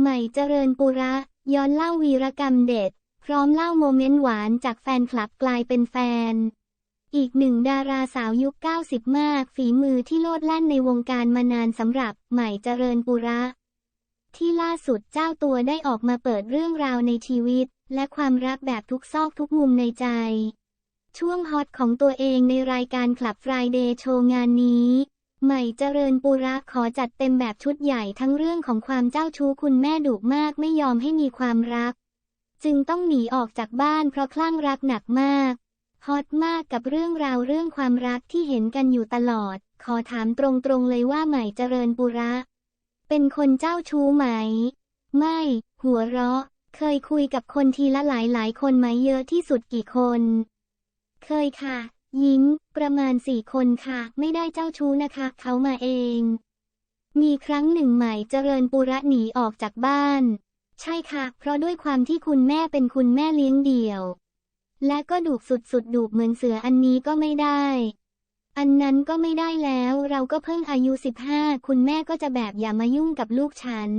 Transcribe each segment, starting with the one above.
ใหม่เจริญปุระ ย้อนเล่าวีรกรรมเด็ด พร้อมเล่าโมเมนต์หวานจากแฟนคลับกลายเป็นแฟน อีกหนึ่งดาราสาวยุค 90 มาก ฝีมือที่โลดแล่นในวงการมานานสำหรับใหม่เจริญปุระ ที่ล่าสุดเจ้าตัวได้ออกมาเปิดเรื่องราวในชีวิต และความรักแบบทุกซอกทุกมุมในใจ ช่วงฮอตของตัวเองในรายการคลับ Friday โชว์งานนี้ ใหม่เจริญปุระขอจัดเต็มแบบชุดใหญ่ทั้งเรื่องของความเจ้าชู้คุณแม่ดุมากไม่ยอมให้มีความรัก จึงต้องหนีออกจากบ้านเพราะคลั่งรักหนักมาก ฮอตมากกับเรื่องราวเรื่องความรักที่เห็นกันอยู่ตลอด ขอถามตรงๆเลยว่าใหม่เจริญปุระ เป็นคนเจ้าชู้ไหม ไม่ หัวเราะ เคยคุยกับคนทีละหลายหลายๆคนไหมเยอะที่สุดกี่คน เคยค่ะ ยิ้ม ประมาณสี่คนค่ะ ไม่ได้เจ้าชู้นะคะ เขามาเอง มีครั้งหนึ่งใหม่เจริญปุระหนีออกจากบ้าน ใช่ค่ะ เพราะด้วยความที่คุณแม่เป็นคุณแม่เลี้ยงเดี่ยว และก็ดุสุดๆดุเหมือนเสืออันนี้ก็ไม่ได้ อันนั้นก็ไม่ได้แล้ว เราก็เพิ่งอายุ15คุณแม่ก็จะแบบอย่ามายุ่งกับลูกฉัน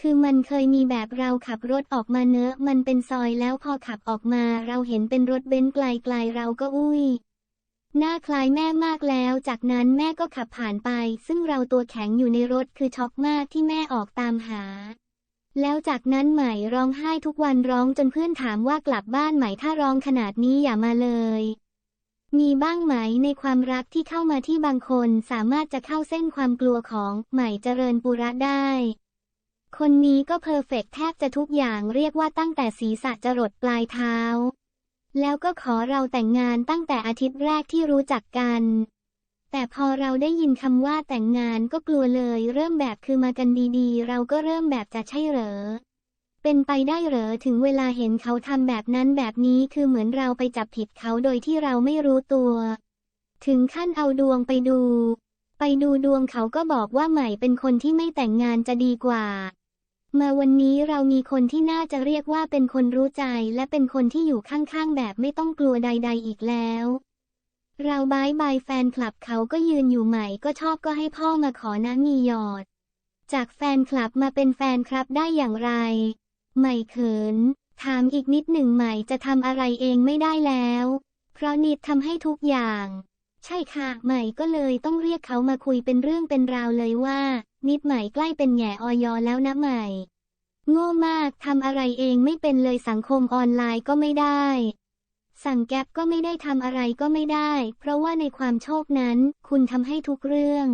คือมันเคยมีแบบเราขับรถออกมาเนอะ มันเป็นซอยแล้วพอขับออกมาเราเห็นเป็นรถเบนซ์ไกลๆเราก็อุ้ยหน้าคล้ายแม่มากแล้ว จากนั้นแม่ก็ขับผ่านไป ซึ่งเราตัวแข็งอยู่ในรถคือช็อกมากที่แม่ออกตามหา แล้วจากนั้นใหม่ร้องไห้ทุกวันร้องจนเพื่อนถามว่ากลับบ้านไหมถ้าร้องขนาดนี้อย่ามาเลย มีบ้างไหมในความรักที่เข้ามาที่บางคนสามารถจะเข้าเส้นความกลัวของใหม่เจริญปุระได้ คนนี้ก็เพอร์เฟกต์แทบจะทุกอย่างเรียกว่าตั้งแต่ศีรษะจรดปลายเท้า แล้วก็ขอเราแต่งงานตั้งแต่อาทิตย์แรกที่รู้จักกัน แต่พอเราได้ยินคำว่าแต่งงานก็กลัวเลย เริ่มแบบคือมากันดีๆ เราก็เริ่มแบบจะใช่เหรอ เป็นไปได้เหรอถึงเวลาเห็นเขาทำแบบนั้นแบบนี้คือเหมือนเราไปจับผิดเขาโดยที่เราไม่รู้ตัว ถึงขั้นเอาดวงไปดูไปดูดวงเขาก็บอกว่าใหม่เป็นคนที่ไม่แต่งงานจะดีกว่า มาวันนี้เรามีคนที่น่าจะเรียกว่าเป็นคนรู้ใจ และเป็นคนที่อยู่ข้างๆ แบบไม่ต้องกลัวใด ๆ อีกแล้ว เราบายบายแฟนคลับเขาก็ยืนอยู่ใหม่ก็ชอบก็ให้พ่อมาขอนะมีหยอด จากแฟนคลับมาเป็นแฟนครับได้อย่างไรใหม่เขิน ถามอีกนิดหนึ่งใหม่จะทำอะไรเองไม่ได้แล้ว เพราะนิดทำให้ทุกอย่าง ใช่ค่ะ ใหม่ก็เลยต้องเรียกเขามาคุยเป็นเรื่องเป็นราวเลยว่า นิดใหม่ใกล้เป็นแหง่ออยอแล้วนะใหม่ โง่มากทำอะไรเองไม่เป็นเลยสังคมออนไลน์ก็ไม่ได้ สั่งแก๊ปก็ไม่ได้ทำอะไรก็ไม่ได้ เพราะว่าในความโชคนั้น คุณทำให้ทุกเรื่อง